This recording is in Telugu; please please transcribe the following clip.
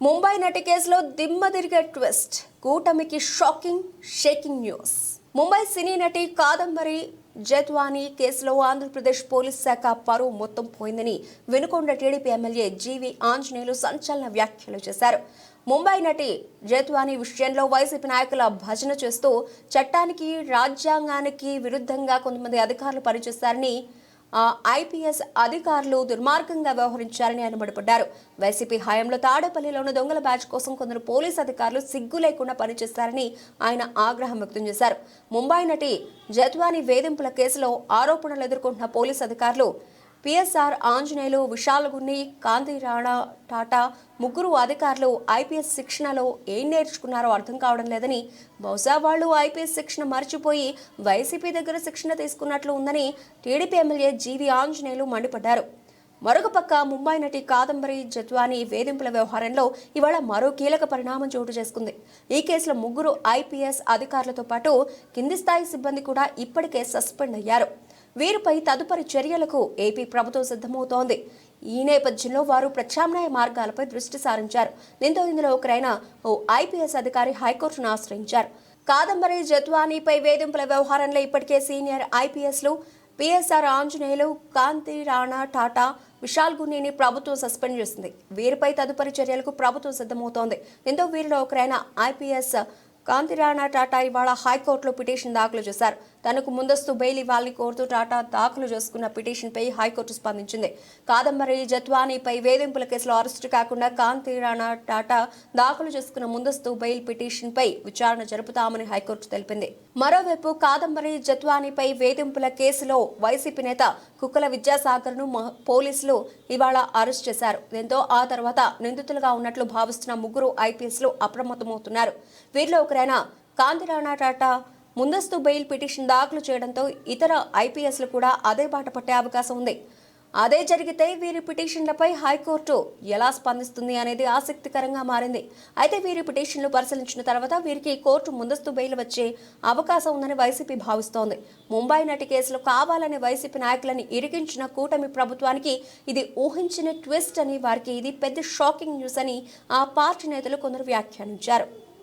ముంబై నటి కేసులో దిమ్మ తిరిగే ట్విస్ట్. కూటమికి షాకింగ్ షేకింగ్ న్యూస్. ముంబై సినీ నటి కాదంబరి జెత్వానీ కేసులో ఆంధ్రప్రదేశ్ పోలీస్ శాఖ పరువు మొత్తం పోయిందని Vinukonda TDP MLA G V Anjaneyulu సంచలన వ్యాఖ్యలు చేశారు. ముంబై నటి జేత్వానీ విషయంలో వైసీపీ నాయకుల భజన చేస్తూ చట్టానికి రాజ్యాంగానికి విరుద్ధంగా కొంతమంది అధికారులు పనిచేశారని ఐపీఎస్ అధికారులు దుర్మార్గంగా వ్యవహరించారని ఆయన మండిపడ్డారు. వైసీపీ హయాంలో తాడేపల్లిలోని దొంగల బ్యాచ్ కోసం కొందరు పోలీస్ అధికారులు సిగ్గు లేకుండా పనిచేస్తారని ఆయన ఆగ్రహం వ్యక్తం చేశారు. ముంబై నటి జత్వాని వేధింపుల కేసులో ఆరోపణలు ఎదుర్కొంటున్న పోలీస్ అధికారులు పిఎస్ఆర్ ఆంజనేయులు విశాల్ గున్ని కాంతి రాణా టాటా ముగ్గురు అధికారులు ఐపీఎస్ శిక్షణలో ఏం నేర్చుకున్నారో అర్థం కావడం లేదని బహుశా వాళ్ళు ఐపీఎస్ శిక్షణ మర్చిపోయి వైసీపీ దగ్గర శిక్షణ తీసుకున్నట్లు ఉందని టీడీపీ ఎమ్మెల్యే జీవి ఆంజనేయులు మండిపడ్డారు. మరొక పక్క ముంబై నటి కాదంబరి జత్వాని వేధింపుల వ్యవహారంలో ఇవాళ మరో కీలక పరిణామం చోటు చేసుకుంది. ఈ కేసులో ముగ్గురు ఐపీఎస్ అధికారులతో పాటు కింది స్థాయి సిబ్బంది కూడా ఇప్పటికే సస్పెండ్ అయ్యారు. వీరిపై తదుపరి చర్యలకు ఏపీ ప్రభుత్వం సిద్ధమవుతోంది. ఈ నేపథ్యంలో వారు ప్రత్యామ్నాయ మార్గాలపై దృష్టి సారించారు. దీంతో ఇందులో ఒకరైన ఓ ఐపీఎస్ అధికారి హైకోర్టును ఆశ్రయించారు. కాదంబరి జత్వానీపై వేధింపుల వ్యవహారంలో ఇప్పటికే సీనియర్ ఐపీఎస్లు పిఎస్ఆర్ ఆంజనేయులు కాంతి రాణా టాటా విశాల్ గున్నీని ప్రభుత్వం సస్పెండ్ చేసింది. వీరిపై తదుపరి చర్యలకు ప్రభుత్వం సిద్ధమవుతోంది. దీంతో వీరిలో ఒకరైన ఐపీఎస్ కాంతి రాణా టాటా ఇవాళ హైకోర్టులో పిటిషన్ దాఖలు చేశారు. తనకు ముందస్తు బెయిల్ ఇవ్వాలని కోరుతూ టాటా దాఖలు చేసుకున్న పిటిషన్పై హైకోర్టు స్పందించింది. కాదంబరి జత్వానీపై వేధింపుల కేసులో అరెస్టు కాకుండా కాంతి రాణా టాటా దాఖలు చేసుకున్న ముందస్తు బెయిల్ పిటిషన్పై విచారణ జరుపుతామని హైకోర్టు తెలిపింది. మరోవైపు కాదంబరి జత్వానీపై వేధింపుల కేసులో వైసీపీ నేత కుక్కల విద్యాసాగర్ను పోలీసులు ఇవాళ అరెస్ట్ చేశారు. దీంతో ఆ తర్వాత నిందితులుగా ఉన్నట్లు భావిస్తున్న ముగ్గురు ఐపీఎస్లు అప్రమత్తమవుతున్నారు. వీరిలో ఒకరైన కాంతిరాణా టాటా ముందస్తు బెయిల్ పిటిషన్ దాఖలు చేయడంతో ఇతర ఐపీఎస్లు కూడా అదే బాట పట్టే అవకాశం ఉంది. అదే జరిగితే వీరి పిటిషన్లపై హైకోర్టు ఎలా స్పందిస్తుంది అనేది ఆసక్తికరంగా మారింది. అయితే వీరి పిటిషన్లు పరిశీలించిన తర్వాత వీరికి కోర్టు ముందస్తు బెయిల్ వచ్చే అవకాశం ఉందని వైసీపీ భావిస్తోంది. ముంబై నటి కేసులో కావాలని వైసీపీ నాయకులని ఇరికించిన కూటమి ప్రభుత్వానికి ఇది ఊహించిన ట్విస్ట్ అని వారికి ఇది పెద్ద షాకింగ్ న్యూస్ అని ఆ పార్టీ నేతలు కొందరు వ్యాఖ్యానించారు.